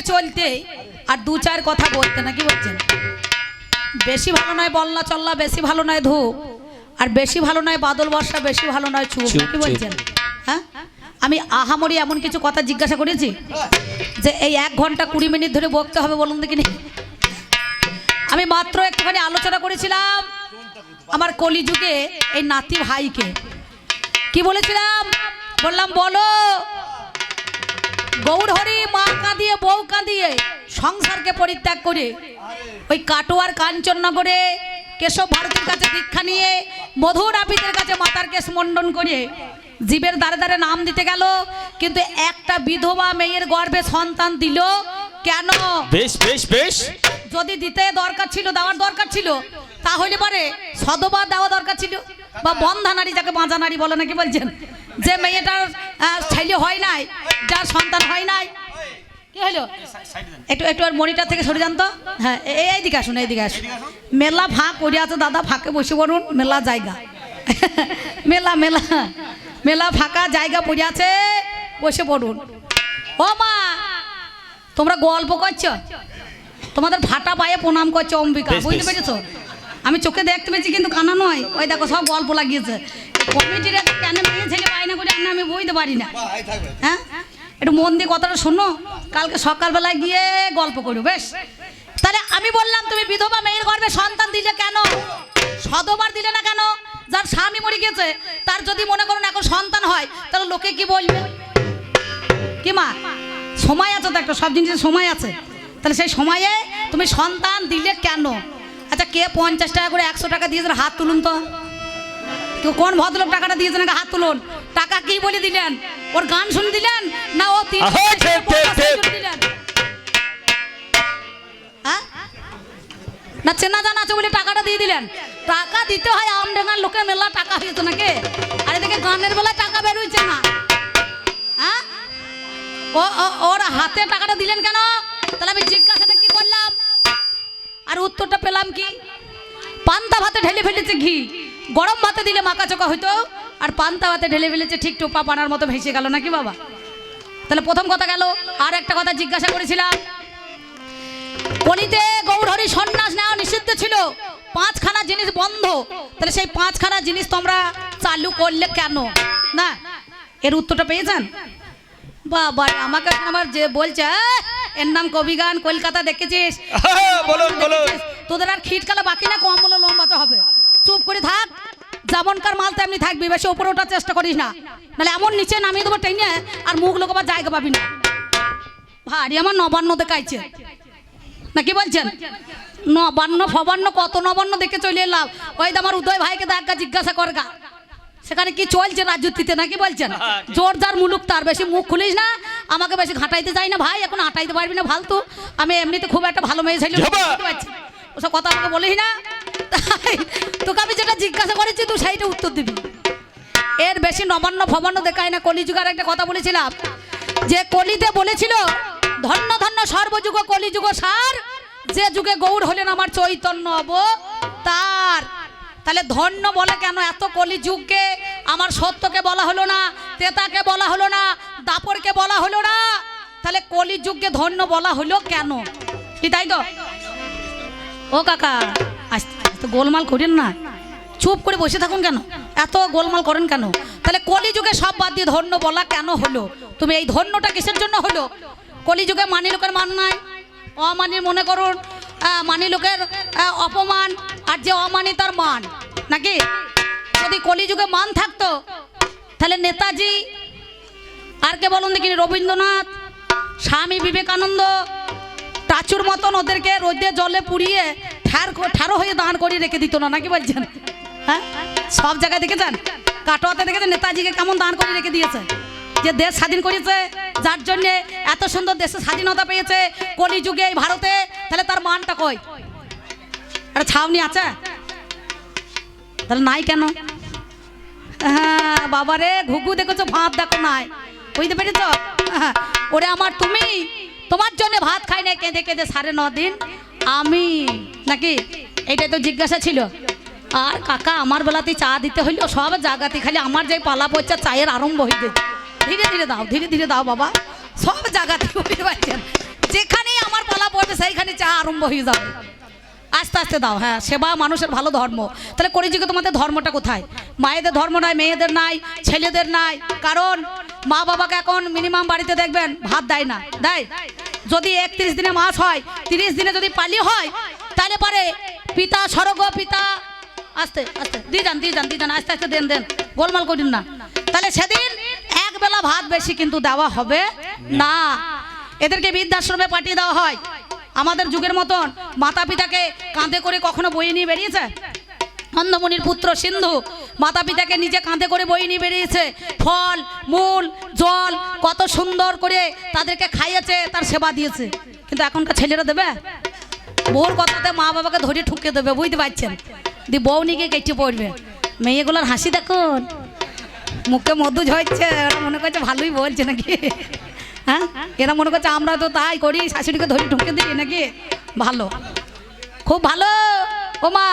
পথে চলতে আর দু চার কথা বলতে না কি বলছেন? বেশি ভালো নয় বল্লা চল্লা বেশি ভালো নয় ধূপ। আর বেশি ভালো নয় বাদল বর্ষা বেশি ভালো নয় চুপ কি। বলছেন? হ্যাঁ? আমি আহামরি এমন কিছু কথা জিজ্ঞাসা করেছি যে এই এক ঘণ্টা কুড়ি মিনিট ধরে বকতে হবে বলুন দেখিনি আমি মাত্র একটুখানি আলোচনা করেছিলাম আমার কলিযুগে এই নাতি ভাইকে। কি বলেছিলাম? বললাম বলো গৌরহরি মা কাঁদিয়ে বউ কাঁদিয়ে সংসারকে পরিত্যাগ করে ওই কাটোয়ার কাঞ্চননগরে কেশব ভারতীর কাছে দীক্ষা নিয়ে মধুর আপিতের কাছে মাতার কেশ মণ্ডন করে জীবের দ্বারে দ্বারে নাম দিতে গেল। কিন্তু একটা বিধবা মেয়ের গর্ভে সন্তান দিল কেন? বেশ বেশ বেশ। যদি দিতে দরকার ছিল দেওয়ার দরকার ছিল তাহলে পরে সদবা দেওয়া দরকার ছিল। বা বন্ধা নারী যাকে বাঁধা নারী বলে নাকি বলছেন? যে মেয়েটার ছেলে হয় নাই যার সন্তান হয় নাই। কি হলো? একটু একটু আর মনিটার থেকে সরে যান তো। হ্যাঁ এই এইদিকে আসুন এইদিকে আসুন। মেলা ফাঁক পড়ে আছে দাদা ফাঁকে বসে পড়ুন মেলা জায়গা। মেলা মেলা মেলা ফাঁকা জায়গা পড়ে আছে বসে পড়ুন। ও মা তোমরা গল্প করছ? তোমাদের ফাটা পায়ে প্রণাম করছ অম্বিকা বুঝতে। পেরেছ? আমি চোখে দেখতে পেয়েছি কিন্তু কানা নয়। ওই দেখো সব গল্প লাগিয়েছে। কমিটির কেন মেয়ে না আমি বুঝতে পারি না। হ্যাঁ? একটু মন দিয়ে কথাটা শোনো। কালকে সকালবেলায় গিয়ে গল্প করো বেশ? তাহলে আমি বললাম তুমি বিধবা মেয়ের গর্ভে সন্তান দিলে কেন? সদবার দিলে না কেন? যার স্বামী মরে গেছে তার যদি মনে করুন এখন সন্তান হয় তাহলে লোকে কি বলবে? কি মা? সময় আছে তো একটা সব জিনিসের সময় আছে। তাহলে সেই সময়ে তুমি সন্তান দিলে কেন? আচ্ছা কে পঞ্চাশ টাকা করে একশো টাকা দিয়েছে হাত তুলুন তো। কেউ কোন ভদ্রলোক টাকাটা দিয়েছে আগে হাত তুলুন? টাকা কি বলে দিলেন? ওর গান শুনে দিলেন? না ও। দিলেন? হ্যাঁ? না চেনা জানা আছে বলে টাকাটা দিয়ে দিলেন। টাকা দিতে হয় আমডেঙ্গার লোকের মেলা টাকা হয়েছে নাকি? আর এদিকে গানের বেলায় টাকা বেরোইছে না। হ্যাঁ? ও ও- ওর হাতে টাকাটা দিলেন কেন? তাহলে আমি জিজ্ঞাসাটা কি করলাম? আর উত্তরটা পেলাম কি? পান্তা ভাতে ঢেলে ফেলেছে ঘি। গরম ভাতে দিলে মাকা চোকা হইতো? আর পান্তা ভাতে ঢেলে ফেলেছে ঠিক টোপা পানার মতো ভেসে গেল নাকি বাবা? তাহলে প্রথম কথা গেল আর একটা কথা জিজ্ঞাসা করেছিলাম। কলিতে গৌরহরি সন্ন্যাস নেওয়া নিষিদ্ধ ছিল পাঁচখানা জিনিস বন্ধ। তাহলে সেই পাঁচখানা জিনিস তোমরা চালু করলে কেন? না এর উত্তরটা পেয়েছেন? বাবা আমাকে আবার যে বলছে "আহ, এর নাম কবিগান কলকাতা দেখেছিস? বলুন বলুন। তোদের আর খিটকালে বাকি না কম বলে লম্বাতে হবে চুপ করে থাক যেমনকার মাল তেমনি থাকবি বেশি উপরে ওঠার চেষ্টা করিস না। নাহলে এমন নিচে নামিয়ে দেবো টেনে আর মুখ লোক আবার জায়গা পাবি না। ভারী আমার নবান্ন দেখাইছে। না কি বলছেন? নবান্ন ফবান্ন কত নবান্ন দেখে চলে এলাম। ওই তো আমার উদয় ভাইকে দেখা জিজ্ঞাসা কর গা সেখানে কি চলছে রাজনীতিতে নাকি বলছেন? জোরদার মুলুক তার বেশি মুখ খুলিস না। আমাকে বেশি ঘাটাইতে যাই না ভাই এখন হাঁটাইতে পারবি না ফালতু। আমি এমনিতে খুব একটা ভালো মেয়ে ছিল। ওসব কথা আমাকে বলিস না। তোকে আমি যেটা জিজ্ঞাসা করেছি, তুই সেইটা উত্তর দিবি। এর বেশি নবান্ন ফবান্ন দেখায় না, কলিযুগার একটা কথা বলেছিলাম। যে কলিতে বলেছিল, ধন্য ধন্য, সর্বযুগ, কলিযুগ, সার, যে যুগে গৌর হলেন আমার চৈতন্য অব তার। তাহলে ধন্য বলে কেন এত কলিযুগকে আমার সত্যকে বলা হলো না, তেতাকে বলা হলো না, দাপরকে বলা হলো না? তাহলে কলিযুগকে ধন্য বলা হলো কেন? কি তাই তো? ও কাকা, আস্তে। আস্তে গোলমাল করেন না। চুপ করে বসে থাকুন কেন? এত গোলমাল করেন কেন? তাহলে কলিযুগে সব বাদ দিয়ে ধন্য বলা কেন হলো? তুমি এই ধন্যটা কিসের জন্য হলো? কলিযুগে মানি লোকের মান নাই অমানির মনে করুন মানি লোকের অপমান, আর যে অমানি তার মান, নাকি? যদি কলিযুগে মান থাকতো, তাহলে নেতাজি, আর কে বলুন দেখি, রবীন্দ্রনাথ, স্বামী বিবেকানন্দ টাচুর মতন ওদেরকে রোদে জলে পুড়িয়ে ঠার ঠারো হয়ে দাঁড় করিয়ে রেখে দিত না নাকি বলছেন? হ্যাঁ? সব জায়গায় দেখেছেন? কাটোয়াতে দেখেছেন? নেতাজিকে কেমন দাঁড় করে রেখে দিয়েছে? যে দেশ স্বাধীন করেছে যার জন্য এত সুন্দর দেশে স্বাধীনতা পেয়েছে কলিযুগে এই ভারতে তাহলে তার মানটা কই? আরে ছাউনি আছে? তাহলে নাই কেন? হ্যাঁ বাবারে ঘুঘু দেখেছ? ভাত দেখো নাই। বুঝতে পেরেছ? হ্যাঁ, ওরে আমার তুমি তোমার জন্য ভাত খাই না কেঁদে কেঁদে সাড়ে ন দিন। আমি? নাকি? এইটাই তো জিজ্ঞাসা ছিল। আর কাকা, আমার বেলাতে চা দিতে হইল সব জায়গাতে খালি আমার যে পালা পয়সা চায়ের আরম্ভ গেছে। ধীরে ধীরে দাও, ধীরে ধীরে দাও বাবা। সব জায়গাতে বুঝতে পারছেন যেখানে সেইখানে চা আরম্ভ হয়ে যাবে। আস্তে আস্তে দাও হ্যাঁ সেবা মানুষের ভালো ধর্ম। তাহলে কলিযুগে তোমাদের ধর্মটা কোথায়? মায়েদের ধর্ম নাই, মেয়েদের নাই, ছেলেদের নাই। কারণ মা বাবাকে এখন মিনিমাম বাড়িতে দেখবেন, ভাত দেয় না। দেয়? যদি একত্রিশ দিনে মাস হয়, তিরিশ দিনে যদি পালি হয়, তাহলে পরে পিতা স্বর্গ, পিতা আস্তে আস্তে, দিয়ে যান দিয়ে যান দিয়ে যান, আস্তে আস্তে, দেন দেন, গোলমাল করিন না। তাহলে সেদিন এক বেলা ভাত বেশি কিন্তু দেওয়া হবে না। এদেরকে বৃদ্ধাশ্রমে পাঠিয়ে দেওয়া হয়। আমাদের যুগের মতন মাতা পিতাকে কাঁধে করে কখনো বইয়ে নিয়ে বেরিয়েছে? অন্ধমণির পুত্র সিন্ধু মাতা পিতাকে নিজে কাঁধে করে বই নিয়ে বেরিয়েছে। ফল, মূল, জল, কত সুন্দর করে তাদেরকে খাইয়েছে, তার সেবা দিয়েছে। কিন্তু এখনকার ছেলেরা দেবে? বউর কথাতে মা বাবাকে ধরে ঠুকে দেবে, বুঝতে পারছেন? দি বউ নিকে কেটে পড়বে। মেয়েগুলোর হাসি দেখুন। মুখে মধু ঝরছে, ওরা মনে করছে ভালোই বলছে নাকি? হ্যাঁ? এরা মনে করছে আমরা তো তাই করি, শাশুড়িকে ধরে ঢুকে দিই নাকি? ভালো। খুব ভালো। ও মা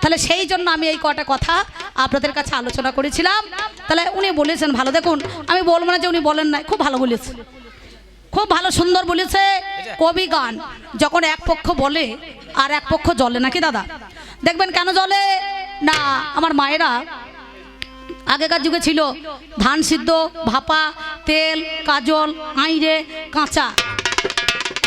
তাহলে সেই জন্য আমি এই কটা কথা আপনাদের কাছে আলোচনা করেছিলাম। তাহলে উনি বলেছেন, ভালো দেখুন, আমি বলব না যে উনি বলেন নাই, খুব ভালো বলেছে। খুব ভালো সুন্দর বলেছে কবি গান, যখন এক পক্ষ বলে আর এক পক্ষ জলে নাকি দাদা? দেখবেন কেন জলে না, আমার মায়েরা আগেকার যুগে ছিল ধান সিদ্ধ, ভাপা, তেল, কাজল আইরে কাঁচা।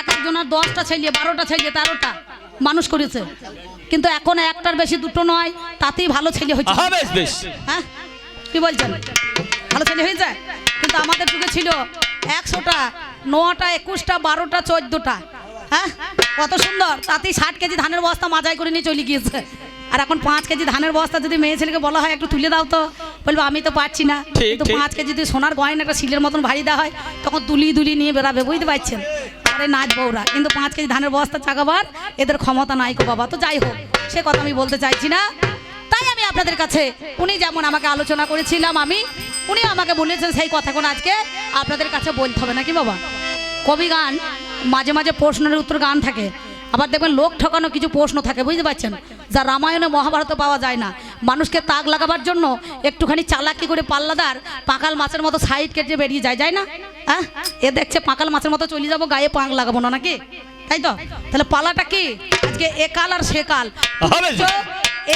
এক একজনের দশটা ছেলে, বারোটা ছেলে, তেরোটা। মানুষ করেছে। কিন্তু এখন একটার বেশি দুটো নয় তাতেই ভালো ছেলে হয়েছে। হ্যাঁ হ্যাঁ? কি বলছেন? ভালো ছেলে হয়েছে? কিন্তু আমাদের যুগে ছিল একশোটা নটা একুশটা বারোটা চোদ্দোটা। হ্যাঁ? কত সুন্দর। তাতেই ষাট কেজি ধানের বস্তা মাজাই করে নিয়ে চলে গিয়েছে। আর এখন পাঁচ কেজি ধানের বস্তা যদি মেয়ে ছেলেকে বলা হয় একটু তুলে দাও তো। বলব আমি তো পারছি না। কিন্তু পাঁচ কেজি যদি সোনার গয়না একটা শিলের মতন ভারী দেওয়া হয় তখন তুলি দুলি নিয়ে বেরাবে বুঝতে পারছেন? আরে নাচ বউরা। কিন্তু পাঁচ কেজি ধানের বস্তা চাকাবার এদের ক্ষমতা নাই গো বাবা। তো যাই হোক, সে কথা আমি বলতে চাইছি না। তাই আমি আপনাদের কাছে, উনি যেমন আমাকে আলোচনা করেছিলাম আমি উনি আমাকে বলেছেন সেই কথাগুলো আজকে আপনাদের কাছে বলতে হবে, নাকি বাবা? কবি গান, মাঝে মাঝে প্রশ্নের উত্তর গান থাকে। আবার দেখবেন লোক ঠকানো কিছু প্রশ্ন থাকে, বুঝতে পারছেন? যা রামায়ণে মহাভারতে পাওয়া যায় না। মানুষকে তাক লাগাবার জন্য একটুখানি চালাকি করে পাল্লাদার পাকাল মাছের মতো সাইড কেটে বেরিয়ে যায় যায় না? হ্যাঁ এ দেখছে পাকাল মাছের মতো চলে যাব গায়ে পাক লাগাবো না নাকি? তাই তো? তাহলে পালাটা কি? আজকে একাল আর সেকাল।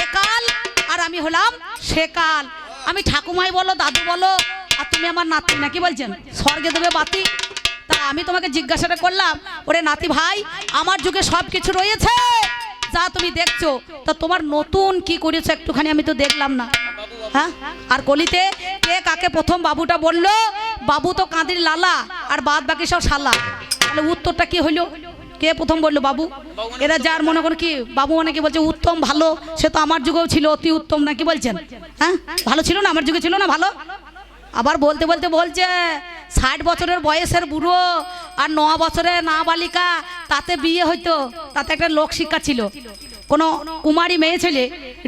একাল আর আমি হলাম সেকাল। আমি ঠাকুমাই বলো দাদু বলো আর তুমি আমার নাতি নাকি বলছেন? স্বর্গে দেবে বাতি। তা আমি তোমাকে জিজ্ঞাসাটা করলাম ওরে নাতি ভাই আমার যুগে সব কিছু রয়েছে। যা তুমি দেখছ, তা তোমার নতুন কি করেছ একটুখানি আমি তো দেখলাম না। হ্যাঁ? আর গলিতে কে কাকে প্রথম বাবুটা বলল, বাবু তো কাঁদির লালা, আর বাদ বাকি সব শালা। তাহলে উত্তরটা কি হইল? কে প্রথম বলল, বাবু? এরা যার মনে করো কি, বাবু মানে কি বলছে, উত্তম ভালো, সে তো আমার যুগেও ছিল, অতি উত্তম নাকি বলছেন? হ্যাঁ? ভালো ছিল না, আমার যুগে ছিল না ভালো? আবার বলতে বলতে বলছে, ষাট বছরের বয়সের বুড়ো আর ন বছরের নাবালিকা তাতে বিয়ে হইতো তাতে একটা লোক শিক্ষা ছিল। কোনো কুমারী মেয়ে ছেলে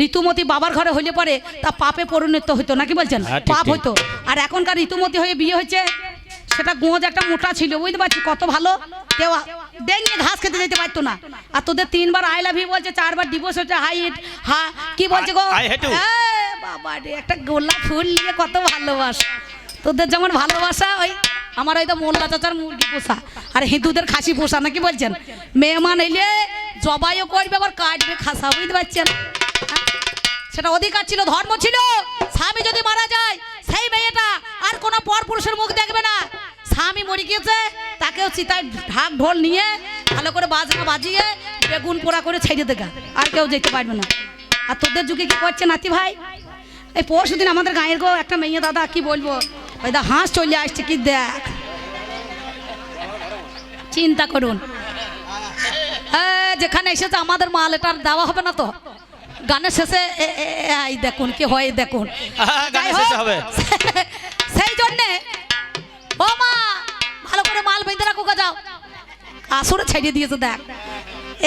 ঋতুমতি বাবার ঘরে হইলে পরে তা পাপে পরিণত হইতো নাকি বলছেন? হ্যাঁ, পাপ। হইতো। আর এখনকার ঋতুমতি হয়ে বিয়ে হয়েছে সেটা গোঁজ একটা মোটা ছিল বুঝতে পারছি? কত ভালো। কেউ ডেঙ্গে ঘাস খেতে যেতে পারতো না। আর তোদের তিনবার আই লাভ ইউ বলছে চারবার ডিভোর্স হচ্ছে হাইট হা কি বলছে গো? বাবা রে একটা গোলাপ ফুল নিয়ে কত ভালোবাসা। তোদের যেমন ভালোবাসা, ওই আমার ওই তো মোল্লা চাচার মুরগি পোষা। আর হিন্দুদের খাসি পোষা, নাকি বলছেন? মেহমান এলে জবাইও করবে, আবার কাটবে খাসা, বুঝতে পারছেন? সেটা অধিকার ছিল, ধর্ম ছিল। স্বামী যদি মারা যায়, সেই মেয়েটা আর কোনো পর পুরুষের মুখ দেখবে না। স্বামী মরে গিয়েছে, তাকেও চিতায় ঢাক ঢোল নিয়ে ভালো করে বাজনা বাজিয়ে বেগুন পোড়া করে ছেড়ে দেগা আর কেউ যেতে পারবে না। আর তোদের যুগে কি করছে নাতি ভাই? এই পরশু দিন আমাদের গাঁয়ের গো একটা মেয়ে দাদা, কি বলব? ওই দা হাঁস চলে আসছে কি দেখ? চিন্তা করুন। যেখানে এসেছে আমাদের মাল এটা আর দেওয়া হবে না তো। গানের শেষে এই দেখুন কি হয় দেখুন। হ্যাঁ, হবে। সেই জন্যে ও মা ভালো করে মাল বেঁধে রাখো যাও। আসরে ছেড়ে দিয়েছে দেখ।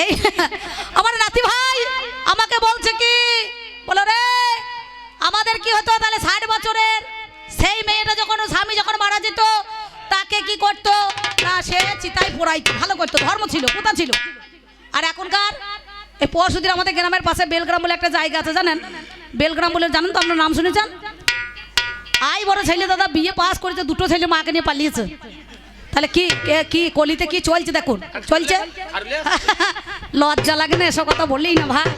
এই আমার নাতি ভাই আমাকে বলছে কি বলো রে আমাদের কি হতো তাহলে ষাট বছরের? সেই মেয়েটা যখন স্বামী যখন মারা যেত তাকে কি করতো? না সে চিতায় পোড়াইতো ভালো করতো ধর্ম ছিল কোথা ছিল। আর এখনকার এই পরশুদিন আমাদের গ্রামের পাশে বেলগ্রাম বলে একটা জায়গা আছে জানেন? বেলগ্রাম বলে জানেন তো আপনার নাম শুনেছেন? আই বড় ছেলে দাদা বিয়ে পাস করেছে দুটো ছেলে মাকে নিয়ে পালিয়েছে। তাহলে কি কি কলিতে কি চলছে দেখুন চলছে? লজ্জা লাগে না এসব কথা বললেই না ভাই।